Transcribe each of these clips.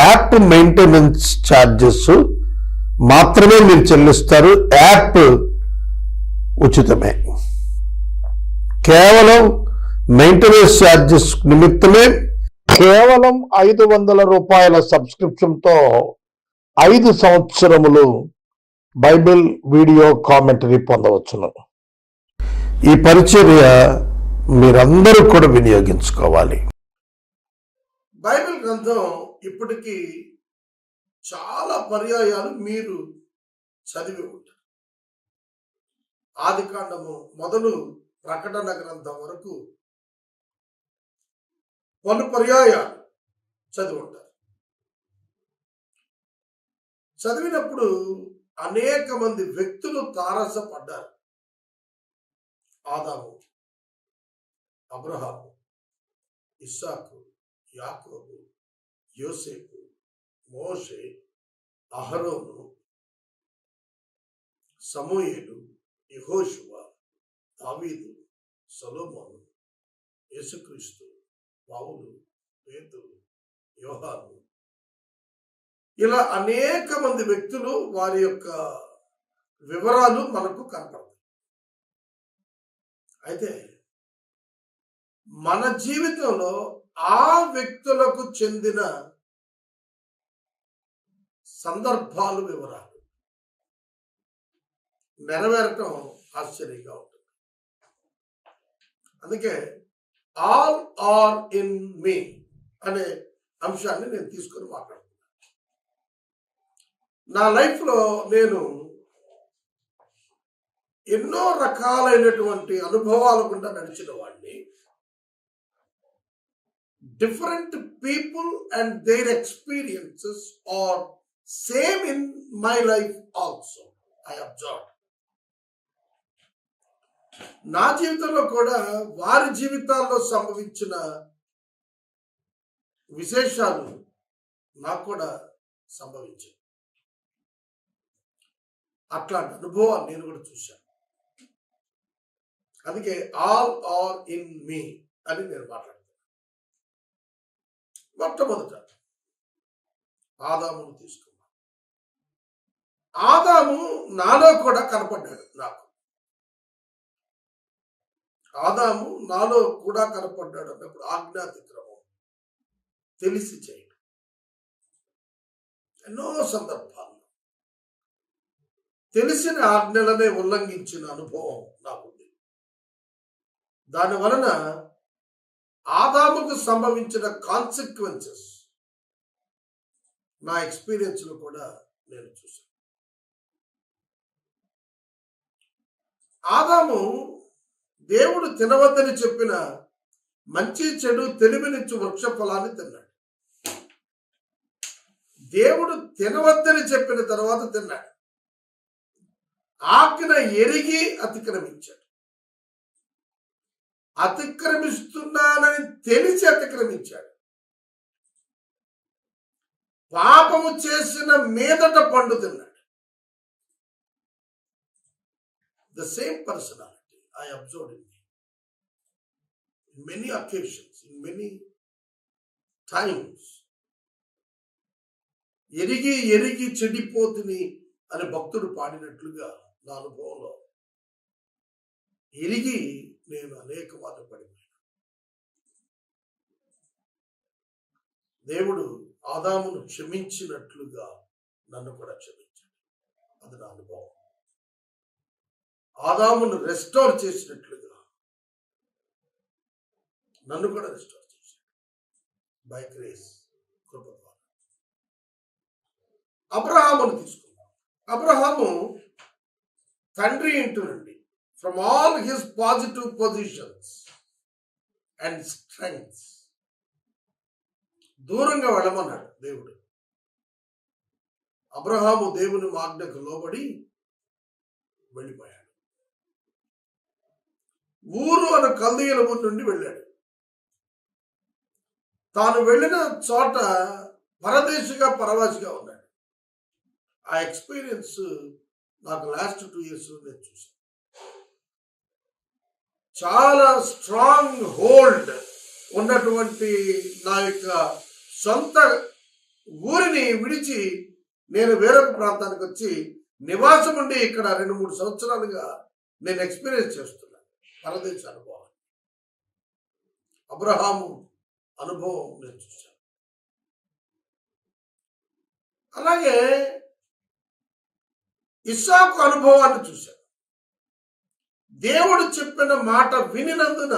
App maintenance charges మాత్రమే మీరు చెల్లిస్తారు. యాప్ ఉచితమే. కేవలం మెయింటెనెన్స్ ఛార్జెస్ నిమిత్తమే కేవలం ఐదు వందల రూపాయల సబ్స్క్రిప్షన్తో ఐదు సంవత్సరములు బైబిల్ వీడియో కామెంటరీ పొందవచ్చును. ఈ పరిచర్య మీరందరూ కూడా వినియోగించుకోవాలి. బైబిల్ గ్రంథం ఇప్పటికీ చాలా పర్యాయాలు మీరు చదివి ఉంటారు. ఆది కాండము మొదలు ప్రకటన గ్రంథం వరకు పలు పర్యాయాలు చదివి ఉంటారు. చదివినప్పుడు అనేక మంది వ్యక్తులు తారసపడ్డారు. ఆదాము అబ్రహాము ఇస్సాకు యాకోబు యోసేపు మోషే అహరోను సమూయేలు యహోశువ దావీదు సొలొమోను యేసుక్రీస్తు పావులు పేతులు యోహాను. ఇలా అనేక మంది వ్యక్తులు వారి యొక్క వివరాలు మనకు కనపడతాయి. అయితే మన జీవితంలో ఆ వ్యక్తులకు చెందిన సందర్భాలు వివరాలు. నెరవేరటం ఆశ్చర్యంగా ఉంటుంది. అందుకే ఆల్ ఆర్ ఇన్ మీ అనే అంశాన్ని నేను తీసుకొని మాట్లాడుతున్నాను. నా లైఫ్లో నేను ఎన్నో రకాలైనటువంటి అనుభవాలు గుండా నడిచిన వాడిని. Different people and their experiences are same in my life also i observed నా జీవితంలో కూడా వారి జీవితాల్లో సంభవించిన విశేషాలు నాకు కూడా సంభవించాయి. అట్లాంటి అనుభవాలు నేను కూడా చూశాను. అందుకే ఆల్ ఆర్ ఇన్ మీ అని నేను మాట్లాడుతాను మొట్టమొదట ఆదామును తీసుకున్నాను ఆదాము నాలో కూడా కనపడ్డాడు నాకు. ఆదాము నాలో కూడా కనపడ్డాడు అన్నప్పుడు ఆజ్ఞాతిక్రమం తెలిసి చేయడం. ఎన్నో సందర్భాల్లో తెలిసిన ఆజ్ఞలనే ఉల్లంఘించిన అనుభవం నాకుంది దాని వలన ఆదాముకు సంభవించిన కాన్సిక్వెన్సెస్ నా ఎక్స్పీరియన్స్లో కూడా నేను చూశాను. ఆదాము దేవుడు తినవద్దని చెప్పిన మంచి చెడు తెలివినిచ్చు వృక్ష ఫలాన్ని తిన్నాడు. దేవుడు తినవద్దని చెప్పిన తర్వాత తిన్నాడు. ఆజ్ఞ ఎరిగి అతిక్రమించాడు. అతిక్రమిస్తున్నానని తెలిసి అతిక్రమించాడు. పాపము చేసిన మీదట పండు తిన్నాడు. The same personality I observe in in many occasions in many times ఎరిగి ఎరిగి చెడిపోతుని అని భక్తుడు పాడినట్లుగా నా అనుభవంలో ఎరిగి నేను అనేక వాళ్ళు పడిపోయాను దేవుడు ఆదామును క్షమించినట్లుగా నన్ను కూడా క్షమించండి. అది నా అనుభవం. ఆదామును రెస్టోర్ చేసినట్లుగా నన్ను కూడా రెస్టోర్ చేశాడు. బై గ్రేస్ కృప ద్వారా. అబ్రహామును తీసుకుందాం. అబ్రహాము తండ్రి ఇంటి నుండి from all his positive positions and strengths దూరంగా వెళ్ళమన్నాడు దేవుడు. అబ్రహాము దేవుని మాగ్నకు లోబడి వెళ్ళిపోయాడు. ఊరు అన్న కల్దీయుల ముందు నుండి వెళ్ళాడు. తాను వెళ్ళిన చోట పరదేశిగా పరవాసిగా ఉన్నాడు. ఆ ఎక్స్పీరియన్స్ నాకు లాస్ట్ టూ ఇయర్స్ నేను చూశాను. చాలా స్ట్రాంగ్ హోల్డ్ ఉన్నటువంటి నా యొక్క సొంత ఊరిని విడిచి నేను వేరొక ప్రాంతానికి వచ్చి నివాసం ఉండి ఇక్కడ రెండు మూడు సంవత్సరాలుగా నేను ఎక్స్పీరియన్స్ చేస్తున్నాను పరదేశ అనుభవం. అబ్రహాము అనుభవం నేను చూశాను. అలాగే ఇస్సాకు అనుభవాన్ని చూశాను. దేవుడు చెప్పిన మాట వినినందున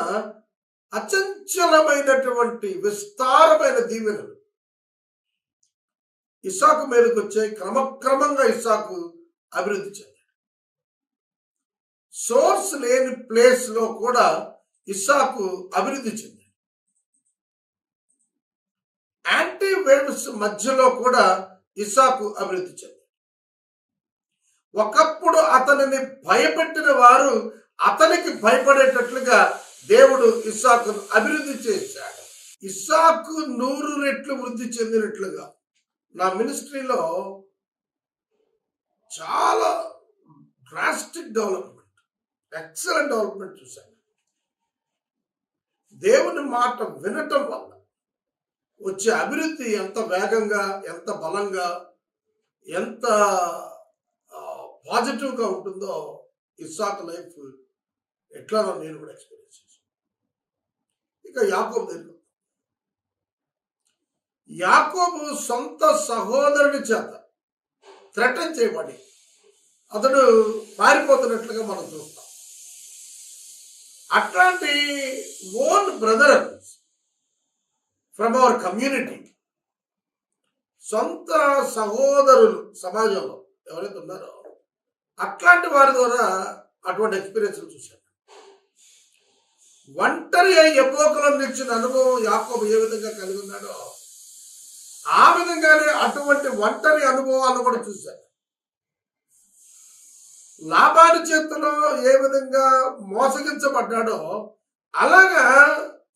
అచంచలమైనటువంటి విస్తారమైన దీవెనలు. ఇసాకు మీదకి వచ్చే క్రమక్రమంగా ఇసాకు అభివృద్ధి చెందాడు. సోర్స్ లేని ప్లేస్లో కూడా ఇసాకు అభివృద్ధి చెందాడు. యాంటీ వేవ్స్ మధ్యలో కూడా ఇసాకు అభివృద్ధి చెందాడు. ఒకప్పుడు అతనిని భయపెట్టిన వారు అతనికి భయపడేటట్లుగా దేవుడు ఇస్సాకును అభివృద్ధి చేశాడు. ఇస్సాకు నూరు రెట్లు వృద్ధి చెందినట్లుగా నా మినిస్ట్రీలో చాలా డ్రాస్టిక్ డెవలప్మెంట్ ఎక్సలెంట్ డెవలప్మెంట్ చూశాను. దేవుని మాట వినటం వల్ల వచ్చే అభివృద్ధి ఎంత వేగంగా ఎంత బలంగా ఎంత పాజిటివ్గా ఉంటుందో ఇస్సాక్ లైఫ్ ఎట్లానో నేను కూడా ఎక్స్పీరియన్స్ చేశాను. ఇక యాకోబు దగ్గర యాకోబు సొంత సహోదరుని చేత థ్రెటన్ చేయబడి అతడు పారిపోతున్నట్లుగా మనం చూస్తాం. అట్లాంటి own brother from our community సొంత సహోదరులు సమాజంలో ఎవరైతే ఉన్నారో అట్లాంటి వారి ద్వారా అటువంటి ఎక్స్పీరియన్స్ చూశాను. ఒంటరి ఎపోకలం నిలిచిన అనుభవం యాకోబు ఏ విధంగా కలిగి ఉన్నాడో ఆ విధంగానే అటువంటి ఒంటరి అనుభవాలను కూడా చూశాను లాభాని చేతిలో ఏ విధంగా మోసగించబడ్డాడో అలాగా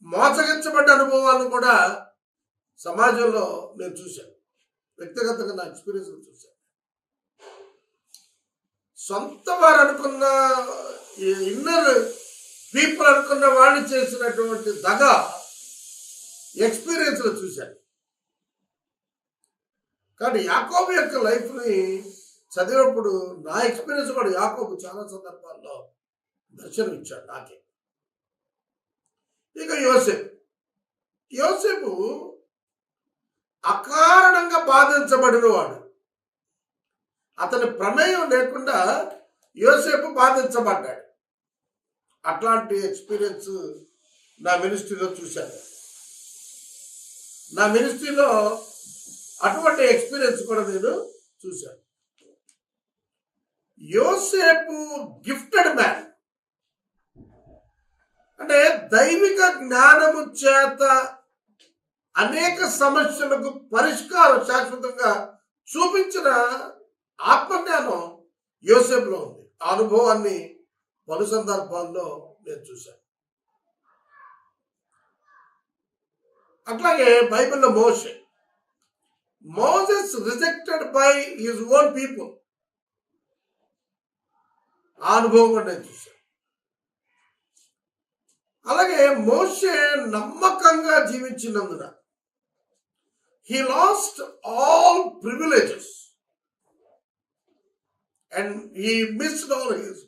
మోసగించబడ్డ అనుభవాలను కూడా సమాజంలో నేను చూశాను. వ్యక్తిగతంగా నా ఎక్స్పీరియన్స్ చూశాను. సొంత వారు అనుకున్న ఇన్నర్ పీపుల్ అనుకున్న వాళ్ళు చేసినటువంటి దగ ఎక్స్పీరియన్స్లో చూశాను కానీ యాకోబు యొక్క లైఫ్ని చదివినప్పుడు నా ఎక్స్పీరియన్స్ కూడా యాకోబు చాలా సందర్భాల్లో దర్శనం ఇచ్చాడు నాకే. ఇక యోసేపు యోసేపు అకారణంగా బాధించబడిన వాడు అతని ప్రమేయం లేకుండా యోసేపు బాధించబడ్డాడు. అట్లాంటి ఎక్స్పీరియన్స్ నా మినిస్ట్రీలో చూశాను. నా మినిస్ట్రీలో అటువంటి ఎక్స్పీరియన్స్ కూడా నేను చూశాను. యోసేపు గిఫ్టెడ్ మ్యాన్. అంటే దైవిక జ్ఞానము చేత అనేక సమస్యలకు పరిష్కారం శాశ్వతంగా చూపించిన ఆత్మజ్ఞానం యోసేపులో ఉంది. ఆ అనుభవాన్ని పలు సందర్భాల్లో నేను చూశాను. అట్లాగే బైబిల్లో మోసే Moses rejected by his own people. ఆ అనుభవం కూడా నేను చూశాను. అలాగే మోసే నమ్మకంగా జీవించినందున he lost all privileges and he missed all his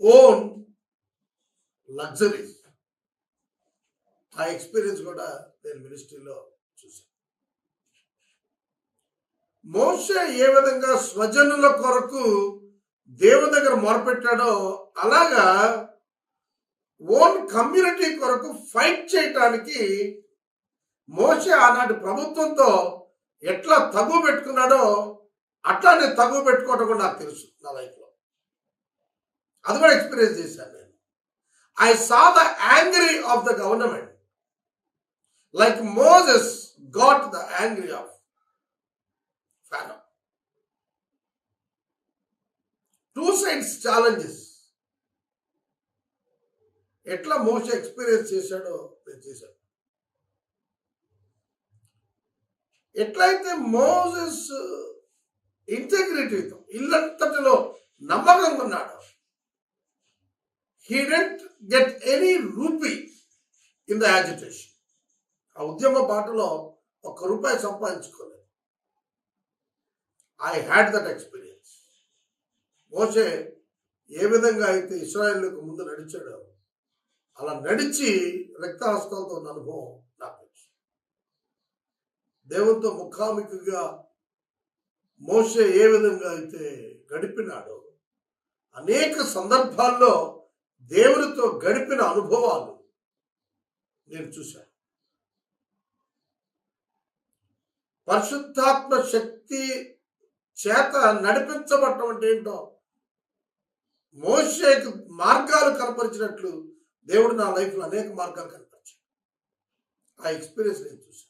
own luxuries ఆ ఎక్స్పీరియన్స్ కూడా నేను మినిస్ట్రీలో చూశాను. మోషే ఏ విధంగా స్వజనుల కొరకు దేవుని దగ్గర మొరపెట్టాడో అలాగా ఓన్ కమ్యూనిటీ కొరకు ఫైట్ చేయటానికి మోషే ఆనాటి ప్రభుత్వంతో ఎట్లా తగు పెట్టుకున్నాడో అట్లానే తగు పెట్టుకోవడం కూడా నాకు తెలుసు నా లైఫ్ అది కూడా ఎక్స్పీరియన్స్ చేశాను నేను. I saw the angry of the government like Moses got the angry of Pharaoh two sides challenges ఎట్లా మోస ఎక్స్పీరియన్స్ చేశాడో నేను చేశాను. ఎట్లయితే మోజెస్ ఇంటెగ్రిటీతో ఇల్లంతటిలో నమ్మకంగా ఉన్నాడు he didn't get any rupee in the agitation ఆ ఉద్యమ బాటలో ఒక్క రూపాయి సంపాదించుకోలేదు. ఐ హ్యాడ్ దట్ ఎక్స్పీరియన్స్ మోసే ఏ విధంగా అయితే ఇస్రాయేల్కు ముందు నడిచాడో అలా నడిచి రక్తహస్తాలతో ఉన్న అనుభవం నాకు దేవునితో ముఖాముఖిగా మోసే ఏ విధంగా అయితే గడిపినాడో అనేక సందర్భాల్లో దేవునితో గడిపిన అనుభవాలు నేను చూశాను. పరిశుద్ధాత్మ శక్తి చేత నడిపించబడటం అంటే ఏంటో మోషేకు మార్గాలు కనపరిచినట్లు దేవుడు నా లైఫ్లో అనేక మార్గాలు కనపరిచాడు. ఆ ఎక్స్పీరియన్స్ నేను చూశాను.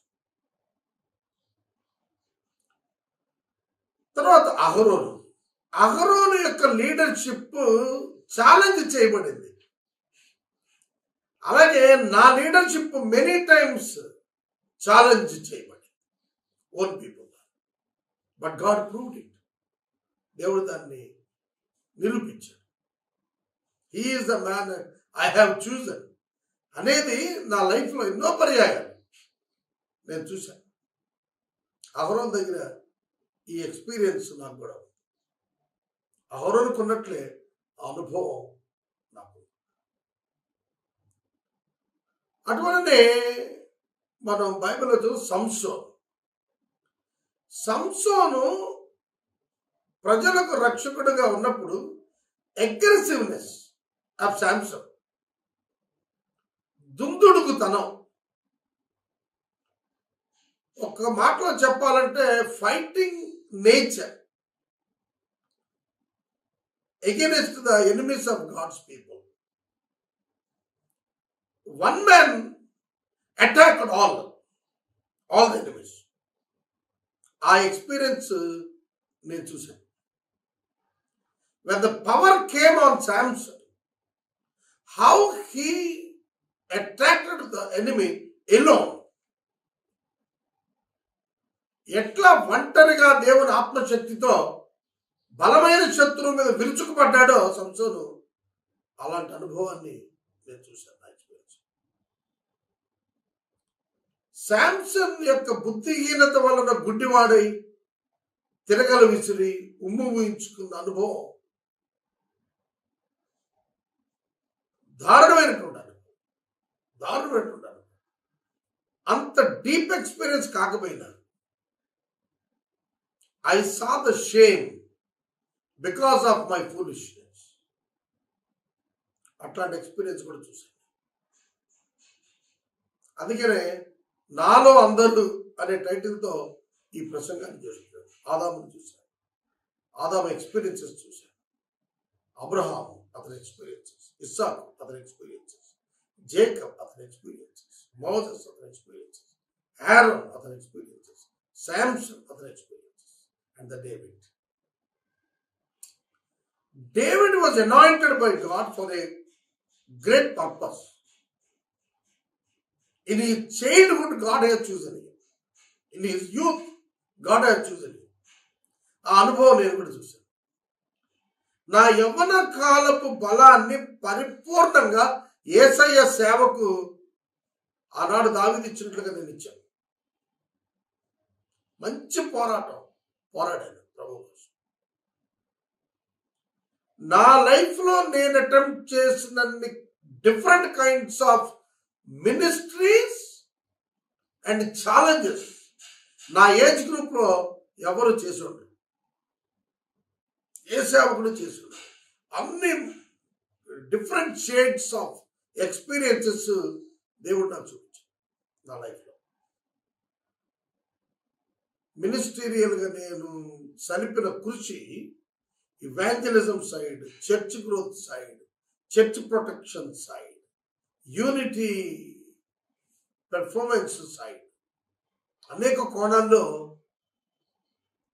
తర్వాత అహరోను. అహరోను యొక్క లీడర్షిప్ ఛాలెంజ్ చేయబడింది. అలాగే నా లీడర్షిప్ మెనీ టైమ్స్ ఛాలెంజ్ చేయబడి own people but God proved it దేవుడు దాన్ని నిరూపించాడు. He's the man I have chosen అనేది నా లైఫ్లో ఎన్నో పర్యాయాలు నేను చూశాను. అహరోన్ దగ్గర ఈ ఎక్స్పీరియన్స్ నాకు కూడా ఉంది. అహరోన్కున్నట్లే ఆ అనుభవం నాకు అటువంటిదే మనం బైబిల్లో చూసి సంసోన్ సంసోను ప్రజలకు రక్షకుడుగా ఉన్నప్పుడు అగ్రెసివ్నెస్ ఆఫ్ శాంసన్ దుందుడుకుతనం. ఒక మాటలో చెప్పాలంటే fighting nature. Against the enemies of gods people. One man attacked all all the enemies. ఆ ఎక్స్పీరియన్స్ నేను చూశాను when the power came on Samson how he attracted the enemy ఎలో ఎట్లా ఒంటరిగా దేవుని ఆత్మశక్తితో బలమైన శత్రువు మీద విరుచుకుపడ్డాడో సంసోను అలాంటి అనుభవాన్ని నేను చూశాను నా ఎక్స్పీరియన్స్ శాంసన్ యొక్క బుద్ధిహీనత వలన గుడ్డివాడై తిరగలు విసిరి ఉమ్ము ఊహించుకున్న అనుభవం. దారుణమైనటువంటి అనుభవం. దారుణమైనటువంటి అనుభవం. అంత డీప్ ఎక్స్పీరియన్స్ కాకపోయినా I saw the shame because of my foolishness. అట్లాంటి ఎక్స్పీరియన్స్ కూడా చూశాను. అందుకనే నాలో అందరూ అనే టైటిల్తో ఈ ప్రసంగాన్ని చేస్తున్నాడు ఆదామును చూశాను ఆదాము ఎక్స్పీరియన్సెస్ చూశాను అబ్రహాం అతని ఎక్స్పీరియన్సెస్ ఇస్సాకు అతని ఎక్స్పీరియన్సెస్ జేకబ్ అతని ఎక్స్పీరియన్సెస్ మోజస్ అతని ఎక్స్పీరియన్సెస్ ఆరోన్ అతని ఎక్స్పీరియన్సెస్ శాంసన్ అతని experiences and the David. David was anointed by God for a great purpose. In his childhood, God has chosen him. In his youth, God has chosen him. ఆ అనుభవం నేను కూడా చూశాను నా యవ్వన కాలపు బలాన్ని పరిపూర్ణంగా ఏసయ్య సేవకు ఆనాడు దావిదిచ్చినట్లుగా నేను ఇచ్చాను మంచి పోరాటం పోరాడాను ప్రభు నా లైఫ్లో నేను attempt చేసినన్ని different kinds of ministries and challenges. నా ఏజ్ గ్రూప్లో ఎవరు చేసి ఏ సేవకుడు చేసి అన్ని డిఫరెంట్ షేడ్స్ ఆఫ్ ఎక్స్పీరియన్సెస్ దేవుడు నాకు చూపించు నా లైఫ్లో. మినిస్టీరియల్గా నేను సలిపిన కృషి evangelism side church growth side church protection side unity performance side. అనేక కోణాల్లో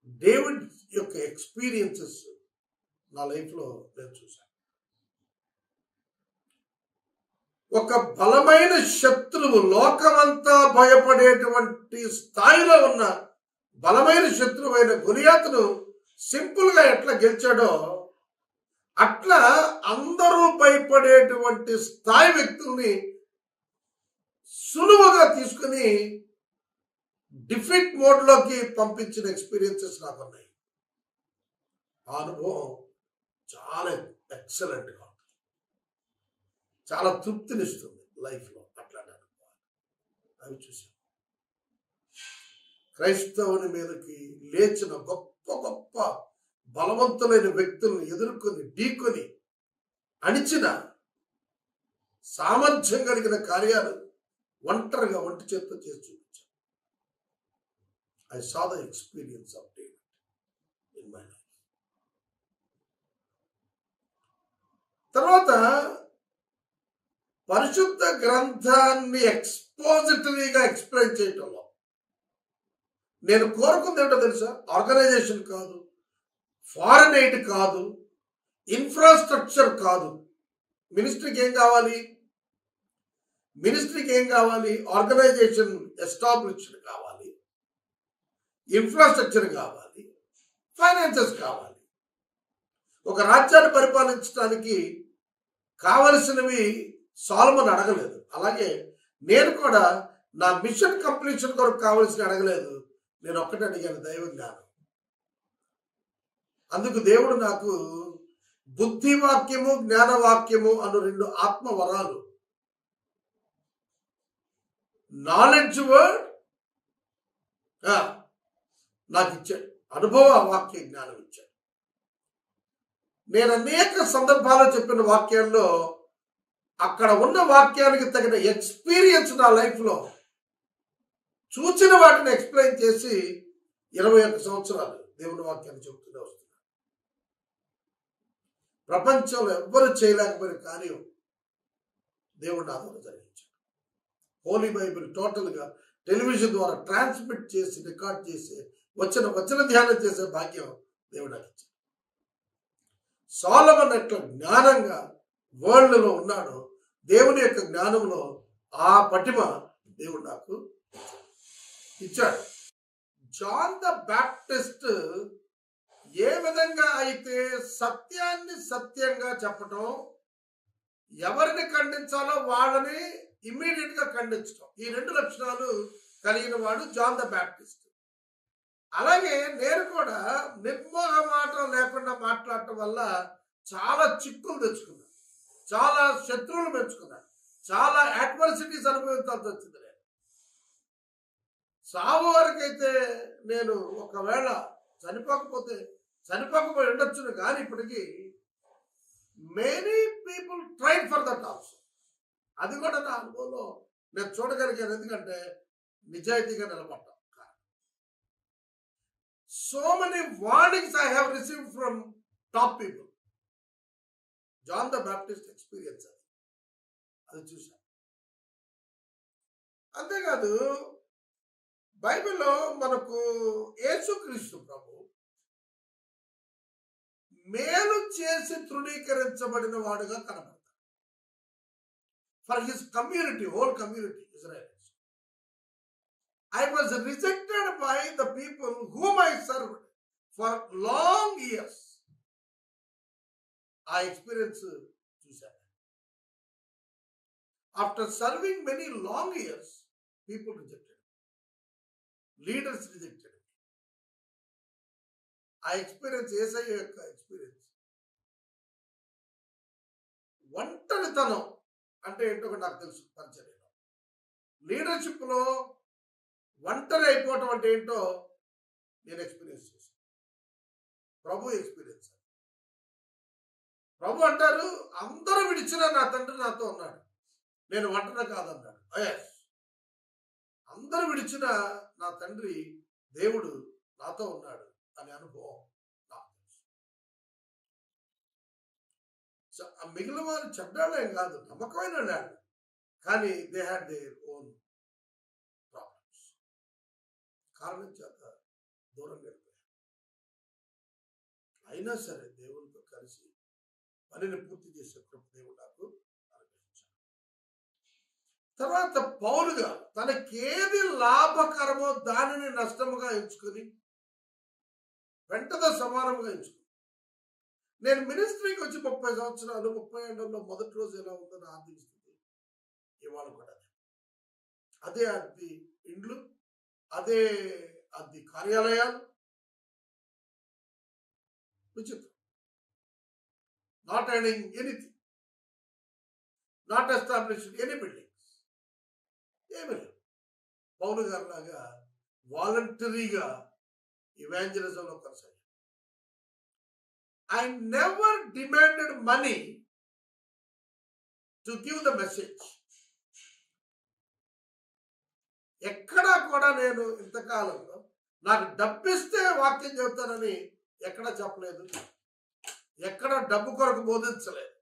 డేవిడ్ యొక్క ఎక్స్పీరియన్సెస్ నా లైఫ్లో నేను చూశాను. ఒక బలమైన శత్రువు లోకమంతా భయపడేటువంటి స్థాయిలో ఉన్న బలమైన శత్రువు అయిన గురియాతును సింపుల్గా ఎట్లా గెలిచాడో అట్లా అందరూ భయపడేటువంటి స్థాయి వ్యక్తుల్ని సులువుగా తీసుకుని డిఫిట్ మోడ్లోకి పంపించిన ఎక్స్పీరియన్సెస్ నాకు ఉన్నాయి ఆ అనుభవం చాలా ఎక్సలెంట్గా ఉంటుంది చాలా తృప్తినిస్తుంది లైఫ్లో అట్లాంటి అనుభవాలు. అవి చూసాం క్రైస్తవుని మీదకి లేచిన గొప్ప గొప్ప బలవంతులైన వ్యక్తులను ఎదుర్కొని ఢీకొని అణిచిన సామర్థ్యం కలిగిన కార్యాలు ఒంటరిగా ఒంటి చేత్తో చేసి చూపించాను I saw the experience of David in my life తర్వాత పరిశుద్ధ గ్రంథాన్ని ఎక్స్పోజిటరీగా ఎక్స్ప్లెయిన్ చేయటంలో నేను కోరుకుంది ఏంటో తెలుసా? ఆర్గనైజేషన్ కాదు. ఫారెన్ ఎయిడ్ కాదు ఇన్ఫ్రాస్ట్రక్చర్ కాదు. మినిస్ట్రీకి ఏం కావాలి? మినిస్ట్రీకి ఏం కావాలి? ఆర్గనైజేషన్ ఎస్టాబ్లిష్డ్ కావాలి. ఇన్ఫ్రాస్ట్రక్చర్ కావాలి. ఫైనాన్సెస్ కావాలి. ఒక రాజ్యాన్ని పరిపాలించడానికి కావలసినవి సాల్మన్ అడగలేదు. అలాగే నేను కూడా నా మిషన్ కంప్లీషన్ కొరకు కావలసిన అడగలేదు. నేను ఒక్కటే అడిగాను దైవం కాదు అందుకు దేవుడు నాకు బుద్ధి వాక్యము జ్ఞాన వాక్యము అను రెండు ఆత్మ వరాలు నాలెడ్జ్ వర్డ్ నాకు ఇచ్చాడు. అనుభవ వాక్య జ్ఞానం ఇచ్చాడు. నేను అనేక సందర్భాల్లో చెప్పిన వాక్యాల్లో అక్కడ ఉన్న వాక్యానికి తగిన ఎక్స్పీరియన్స్ నా లైఫ్లో చూచిన వాటిని ఎక్స్ప్లెయిన్ చేసి ఇరవై ఒక్క సంవత్సరాలు దేవుని వాక్యాన్ని చెబుతూనే వస్తుంది ప్రపంచంలో ఎవ్వరు చేయలేకపోయిన కార్యం దేవుడు నా ద్వారా జరిగించాడు హోలీ బైబిల్ టోటల్గా టెలివిజన్ ద్వారా ట్రాన్స్మిట్ చేసి రికార్డ్ చేసి వచ్చిన వచన ధ్యానం చేసే భాగ్యం దేవుడు నాకు ఇచ్చాడు. సాలమన్ ఎట్లా జ్ఞానంగా వరల్డ్లో ఉన్నాడో దేవుని యొక్క జ్ఞానంలో ఆ పటిమ దేవుడు నాకు ఇచ్చాడు. జాన్ ద బ్యాప్టిస్ట్ ఏ విధంగా అయితే సత్యాన్ని సత్యంగా చెప్పటం ఎవరిని ఖండించాలో వాళ్ళని ఇమ్మీడియట్గా ఖండించడం ఈ రెండు లక్షణాలు కలిగిన వాడు జాన్ ద బ్యాప్టిస్ట్ అలాగే నేను కూడా నిర్మోహమాటం లేకుండా మాట్లాడటం వల్ల చాలా చిక్కులు తెచ్చుకున్నాను. చాలా శత్రువులు పెంచుకున్నాను చాలా అడ్వర్సిటీస్ అనుభవించాల్సి వచ్చింది నేను. సావు వరకైతే నేను ఒకవేళ చనిపోకపోతే చనిపోకపోయి ఉండొచ్చును కానీ ఇప్పటికీ many people try for that also అది కూడా నా అనుభవంలో నేను చూడగలిగాను. ఎందుకంటే నిజాయితీగా నిలబడ్డాం. So many warnings I have receive from top people John the Baptist experience అది. అది చూశాను. అంతేకాదు బైబిల్లో మనకు యేసుక్రీస్తు ప్రభు మేలు చేసి తృణీకరించబడిన వాడుగా కనబడతాడు for his community whole community Israel I was rejected by the people whom I served for long years ఆ ఎక్స్పీరియన్స్ చూశాను after serving many long years people rejected leaders rejected ఆ ఎక్స్పీరియన్స్ ఏసఐ యొక్క ఎక్స్పీరియన్స్. ఒంటరితనం అంటే ఏంటో నాకు తెలుసు పరిచర్యలో. లీడర్షిప్లో ఒంటరి అయిపోవటం అంటే ఏంటో నేను ఎక్స్పీరియన్స్ చేశాను. ప్రభు ఎక్స్పీరియన్స్ ప్రభు అంటారు అందరూ విడిచినా నా తండ్రి నాతో ఉన్నాడు నేను వంటన కాదన్నాడు. ఎస్ అందరూ విడిచిన నా తండ్రి దేవుడు నాతో ఉన్నాడు. అనే అనుభవం నాకు తెలుసు సో ఆ మిగిలిన వారు చెడ్డాళ్ళేం కాదు నమ్మకమైన వాళ్ళు కానీ they had their own problems కారణం చేత దూరం వెళ్ళిపోయారు అయినా సరే దేవునితో కలిసి పనిని పూర్తి చేసే కృప దేవుడు నాకు తర్వాత పౌలుగా తనకేది లాభకరమో దానిని నష్టముగా ఎంచుకొని వెంటతో సమానంగా ఎంచుకో నేను మినిస్ట్రీకి వచ్చి ముప్పై సంవత్సరాలు ముప్పై ఏళ్ళలో మొదటి రోజు ఎలా ఉందో నా ఆర్థిక స్థితి ఇవాళ కూడా అదే. అది అద్దె ఇండ్లు అదే అద్దె కార్యాలయాలు. విచిత్రం. Not earning anything not established any buildings ఏమీ లేదు. పౌలు గారు లాగా వాలంటరీగా ఇవాంజలిజంలో కొనసాగారు. I never demanded money to give the message ఎక్కడా కూడా నేను ఇంతకాలంలో నాకు డబ్బిస్తే వాక్యం చెబుతానని ఎక్కడా చెప్పలేదు. ఎక్కడ డబ్బు కొరకు బోధించలేదు.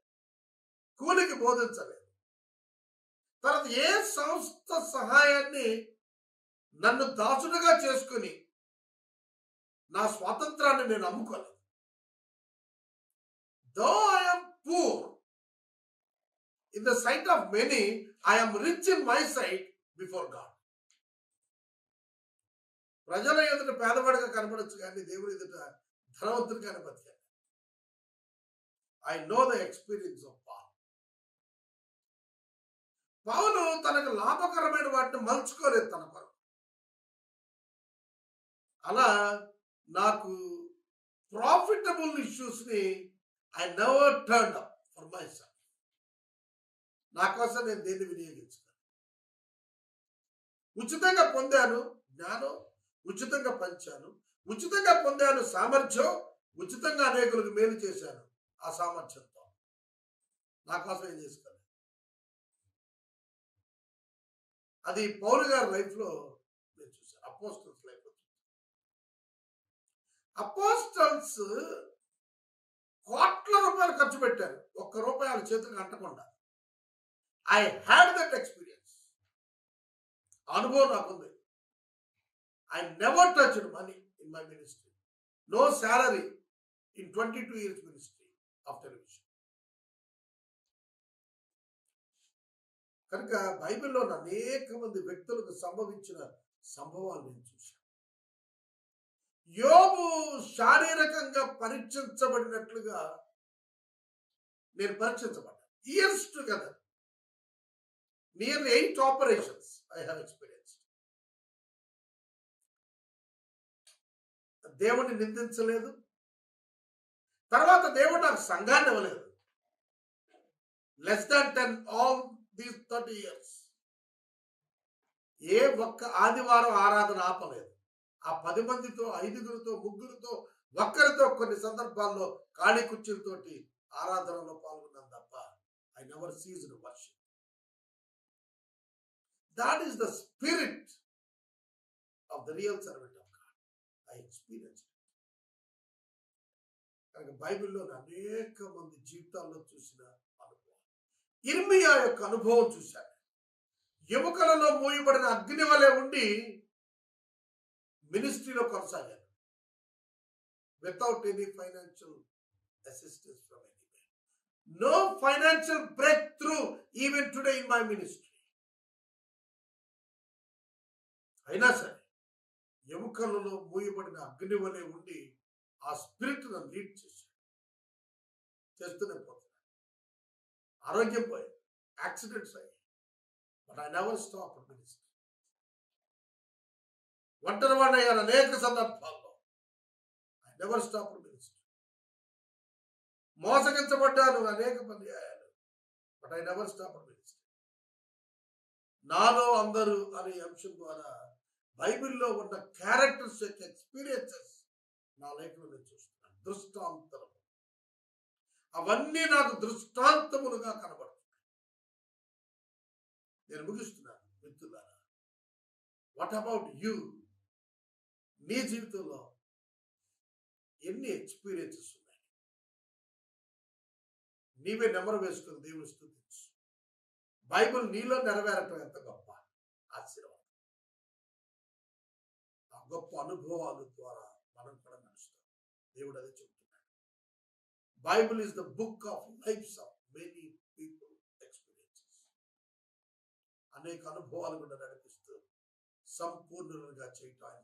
కూలికి బోధించలేదు. తర్వాత ఏ సంస్థ సహాయాన్ని నన్ను దాసుడుగా చేసుకుని నా స్వాతంత్రాన్ని నేను అమ్ముకోలేదు though I'm poor in the sight of many I'm rich in my sight before God ప్రజల ఎదుట పేదవాడిగా కనపడచ్చు కానీ దేవుడి ఎదుట ధనవంతుడిగానే బతికాను I know the experience of Paul పౌలు తనకు లాభకరమైన వాటిని మలుచుకోలేదు తన కొరకు. అలా నాకు profitable ఇష్యూస్ని I never turn up for myself నా కోసం నేను దేన్ని వినియోగించుతాను ఉచితంగా పొందాను జ్ఞానం ఉచితంగా పంచాను ఉచితంగా పొందాను సామర్థ్యం ఉచితంగా అనేకులకు మేలు చేశాను ఆ సామర్థ్యంతో. నా కోసం ఏం చేసుకోలేదు అది పౌరు గారి లైఫ్లో నేను చూశాను. అపోస్తు అపోస్టల్స్ కోట్ల రూపాయలు ఖర్చు పెట్టారు. ఒక్క రూపాయి వాళ్ళ చేతులకు అంటకుండా. I had that experience. అనుభవం నాకుంది. I never touched money in my ministry. No salary in twenty two years ministry of television. కనుక బైబిల్లో అనేక మంది వ్యక్తులకు సంభవించిన సంభవాలు నేను చూశాను. యోబు శారీరకంగా పరీక్షించబడినట్లుగా నేను పరీక్షించబడ్డాను. Years together near eight operations I have experience దేవుణ్ణి నిందించలేదు. తర్వాత దేవుడు నాకు సంఘాన్ని ఇవ్వలేదు. Less than ten all these thirty years ఏ ఒక్క ఆదివారం ఆరాధన ఆపలేదు. ఆ పది మందితో ఐదుగురితో ముగ్గురితో ఒక్కరితో కొన్ని సందర్భాల్లో ఖాళీ కుర్చీలతోటి ఆరాధనలో పాల్గొన్నాను తప్ప I never cease worship. That is the spirit of the real servant of God. I experience కనుక బైబిల్లో అనేక మంది జీవితాల్లో చూసిన అనుభవం. ఇర్మియా యొక్క అనుభవం చూశాను. ఎముకలలో మోయబడిన అగ్ని వలె ఉండి మినిస్ట్రీలో కొనసాగాను without any financial assistance from any no financial breakthrough even today in my ministry అయినా సరే ఎముకలలో మూయబడిన అగ్ని వలె ఉండి ఆ స్పిరిట్ నన్ను లీడ్ చేశాడు. చేస్తూనే పోతున్నాను ఆరోగ్యం పోయింది. యాక్సిడెంట్స్ అయ్యాయి. But I never stop ministry ఒంటరి వాడిని అయ్యారు అనేక సందర్భాల్లో. ఐ నెవర్ స్టాప్ మినిస్ట్రీ మోసగించబడ్డాను అనేక పర్యాయాలు but I never stop ministry నాలో అందరూ అనే అంశం ద్వారా బైబిల్లో ఉన్న క్యారెక్టర్స్ యొక్క ఎక్స్పీరియన్సెస్ నా లైఫ్లో నేను చూస్తున్నాను. దృష్టాంతరం. అవన్నీ నాకు దృష్టాంతములుగా కనబడుతున్నాయి. నేను ముగిస్తున్నాను మిత్రులారా. వాట్ అబౌట్ యూ నీ జీవితంలో ఎన్ని ఎక్స్పీరియన్సెస్ ఉన్నాయి? నీవే నెమరు వేసుకుని దేవుని స్థుతించు. బైబిల్ నీలో నెరవేరటం ఎంత గొప్ప? ఆశీర్వాదం. ఆ గొప్ప అనుభవాల ద్వారా మనం కూడా నడుస్తాం. దేవుడు అదే చెబుతున్నాడు Bible is the book of lifes of many people experiences అనేక అనుభవాలు కూడా నడిపిస్తూ సంపూర్ణులుగా చేయటం ఆయన